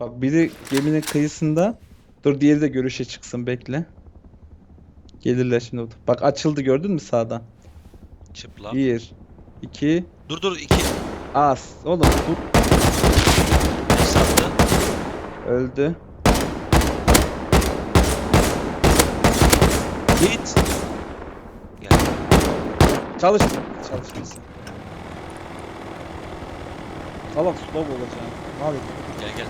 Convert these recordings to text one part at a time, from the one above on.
Bak biri geminin kıyısında. Dur diğeri de görüşe çıksın bekle. Gelirler şimdi. Bak açıldı gördün mü sağdan? Çıplak. Bir, iki, Dur dur iki. az. Oğlum dur. Sattı? Öldü. Git. Gel. Çalış. Çalışmasın. Salak slow olacağım. Mal Gel gel.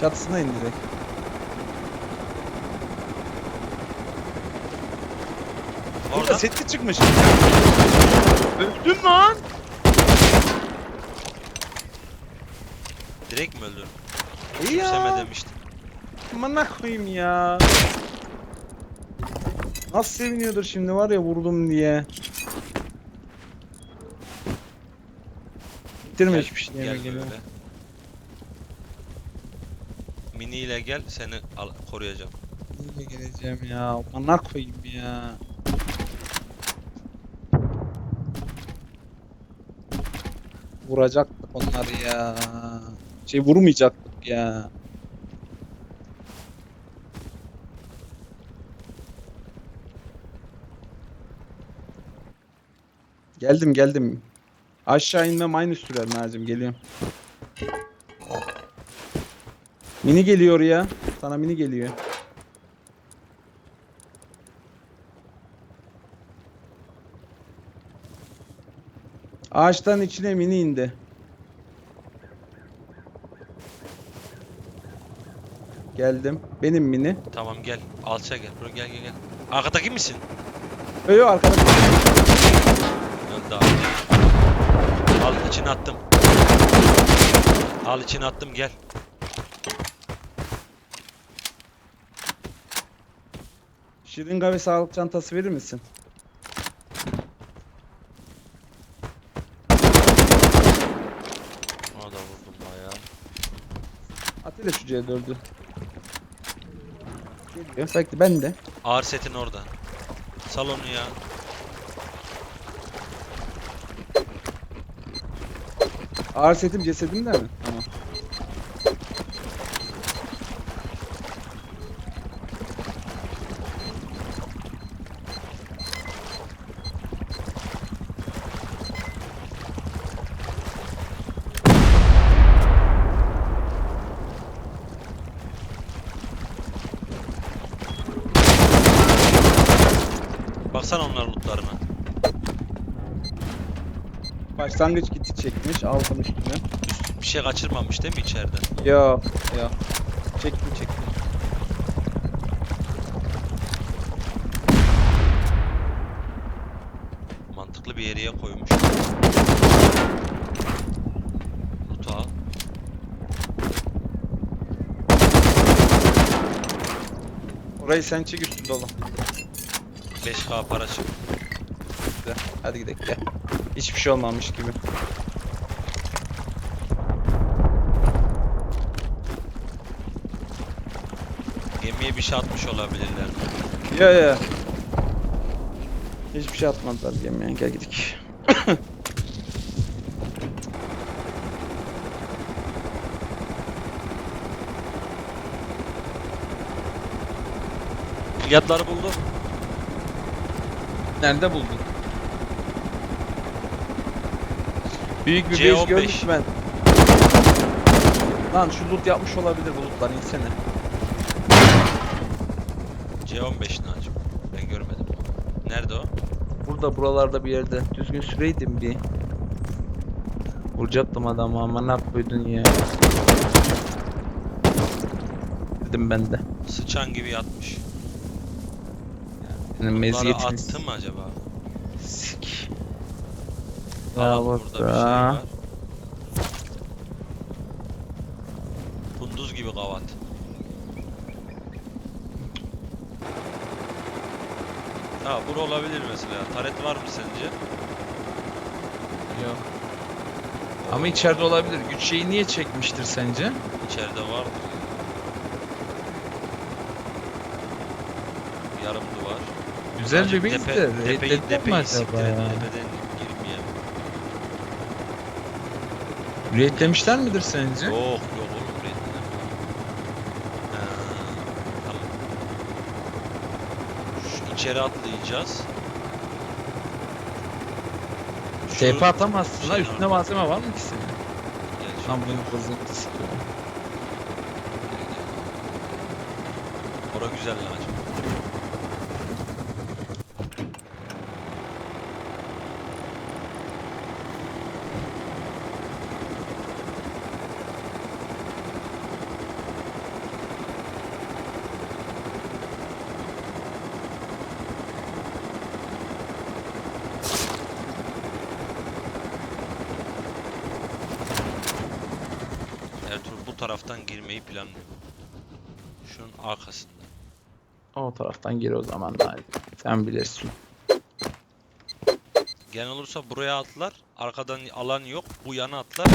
Çatısına in direkt. Burada Orada. setli çıkmış. Öldüm lan. Direkt mi öldün? İyi Küçümseme ya. demiştim. Amına koyayım ya. Nasıl seviniyordur şimdi var ya vurdum diye. Bitirme hiçbir şey gel yemek böyle. yeme. Mini ile gel seni al, koruyacağım. Niye geleceğim ya? Amına koyayım ya. Vuracaktık onları ya. Şey vurmayacaktık ya. Geldim geldim. Aşağı inmem aynı sürer Mercim geliyorum. Mini geliyor ya. Sana mini geliyor. Ağaçtan içine mini indi. Geldim. Benim mini. Tamam gel. Alça gel. Buraya gel gel gel. Arkadaki misin? Öyle arkada. Öldü abi. Al içine attım. Al içine attım gel. Şırınga ve sağlık çantası verir misin? Ona da vurdum bayağı. At hele şu C4'ü. Geliyor. Belki ben de. Ağır setin orada. Sal onu ya. Ağır setim cesedimde mi? Tamam. Baksana onlar lootlarına. Başlangıç kiti çekmiş. Aldım üstüne. Bir şey kaçırmamış değil mi içeriden? Yok. Yok. Çektim çektim. Mantıklı bir yere koymuş. Loot'u al. Orayı sen çek üstünde oğlum. 5k para çık. Güzel. Hadi gidelim gel. Hiçbir şey olmamış gibi. Gemiye bir şey atmış olabilirler. Ya ya. Hiçbir şey atmadılar gemiye. Gel gidelim. Fiyatları buldum. Nerede buldun? Büyük bir C15. base görmüş ben. Lan şu loot yapmış olabilir bu lootlar insene. C15 ne acaba? Ben görmedim. Nerede o? Burada buralarda bir yerde. Düzgün süreydim bir. Vuracaktım adamı ama ne koydun ya. Dedim ben de. Sıçan gibi yatmış. Senin Bunları meziyetiniz. attı mı acaba? Sik. Aa, Ya burada bir şey var. Kunduz gibi kavat. Ha bura olabilir mesela. Taret var mı sence? Yok. Ama içeride olabilir. Güç şeyi niye çekmiştir sence? İçeride vardır. ya. Yarım duvar. Güzel bir bizdi. Tepeyi, Reddettin mi acaba ya? Raidlemişler midir sence? Yok yok oğlum. Şu içeri atlayacağız. TP atamazsın la şey üstüne malzeme var mı ki senin? Lan bunun. Gel, gel. Ora güzel lan hacım. Ertuğrul bu taraftan girmeyi planlıyor. Şunun arkasında. O taraftan gir o zaman hadi. Sen bilirsin. Gelen olursa buraya atlar. Arkadan alan yok. Bu yana atlar.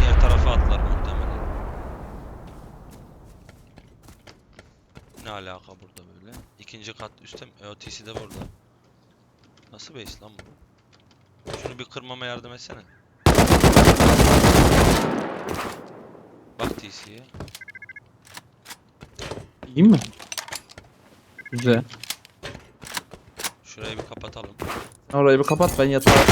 Diğer tarafa atlar muhtemelen. Ne alaka burada böyle? İkinci kat üstte mi? EOTC de burada. Nasıl base lan bu? Şunu bir kırmama yardım etsene. Bak TC'ye. İyi mi? Güzel. Şurayı bir kapatalım. Orayı bir kapat ben yatağa.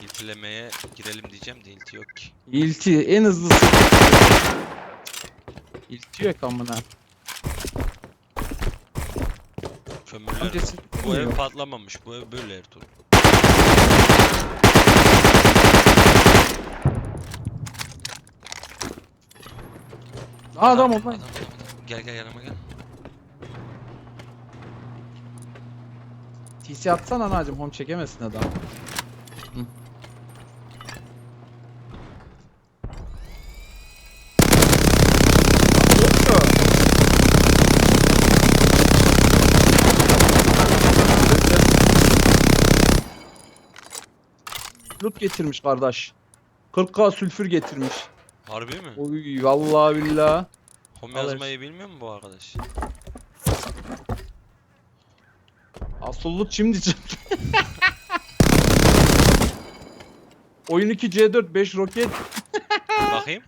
İltilemeye girelim diyeceğim de ilti yok ki. İlti en hızlısı. İlti yok amına. Kömürler sen Bu ev patlamamış. Bu ev böyle Ertuğrul. Aa, adam olma. Gel gel yanıma gel. TC atsana anacım home çekemesin adam. Loot getirmiş kardeş. 40k sülfür getirmiş. Harbi mi? Oy vallahi billahi. Home Alır. yazmayı bilmiyor mu bu arkadaş? Asıl loot şimdi çıktı. Oyun 2 C4 5 roket Bakayım.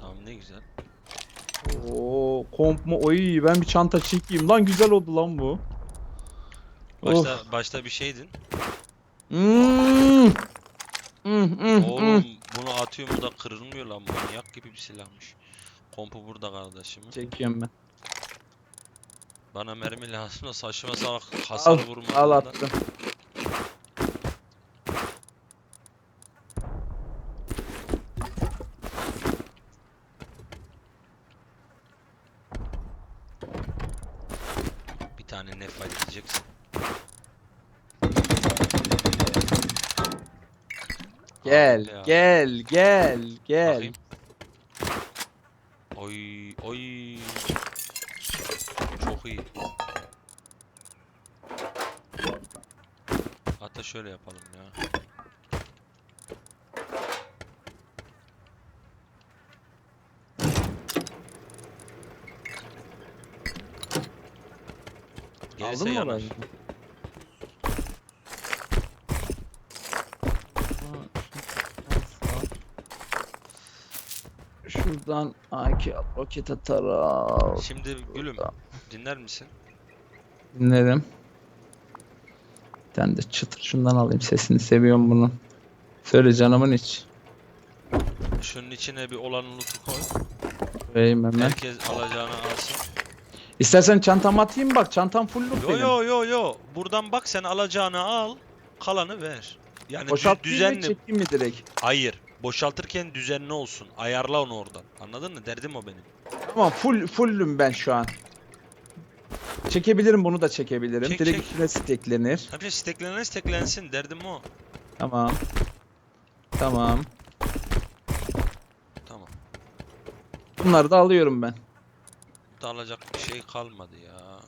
Tamam ne güzel. Oo komp mu? Oy ben bir çanta çekeyim. Lan güzel oldu lan bu. Başta başta bir şeydin. Hmm. Hmm, hmm, hmm. Oğlum bunu atıyor mu da kırılmıyor lan manyak gibi bir silahmış. Kompu burada kardeşim. Çekiyorum ben. Bana mermi lazım da saçma salak hasar Al, vurma. al attım. Bir tane ne fayda edeceksin. Gel, Ya. gel, gel, gel. Bakayım. Oy oy. Çok iyi. Hatta şöyle yapalım ya. Aldın mı orayı? Şuradan AK roket atar al. Şimdi gülüm dinler misin? Dinledim. Bir tane de çıtır şundan alayım sesini seviyorum bunu. Söyle canımın iç. Şunun içine bir olan loot'u koy. Vereyim hemen. Herkes alacağını alsın. İstersen çantamı atayım bak çantam full loot Yo benim. yo yo yo. Buradan bak sen alacağını al. Kalanı ver. Yani Boşaltayım mı düzenli. çekeyim mi direkt? Hayır. Boşaltırken düzenli olsun. Ayarla onu oradan. Anladın mı? Derdim o benim. Tamam full fullüm ben şu an. Çekebilirim bunu da çekebilirim. Çek, direkt çek. üstüne steklenir. Tabii steklenene steklensin. Derdim o. Tamam. Tamam. Tamam. Bunları da alıyorum ben. Burada alacak bir şey kalmadı ya.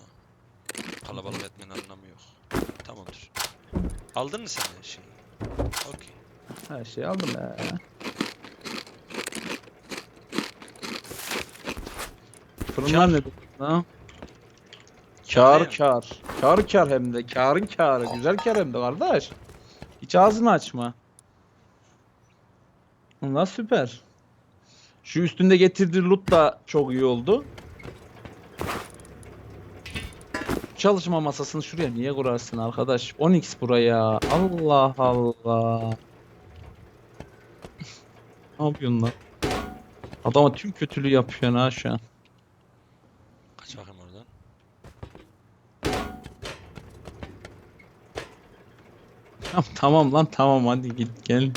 Kalabalık etmenin anlamı yok. Tamamdır. Aldın mı sen her şeyi? Okey. Her şeyi aldım ya. Fırınlar ne? Ha? Kar kar. Kar kar hem de. Karın karı. Güzel kar hem de kardeş. Hiç ağzını açma. Bunlar süper. Şu üstünde getirdiği loot da çok iyi oldu. Çalışma masasını şuraya niye kurarsın arkadaş? 10x buraya. Allah Allah ne yapıyorsun lan? Adama tüm kötülüğü yapıyorsun ha şu an. Kaç bakayım oradan. Tamam, tamam lan tamam hadi git gel.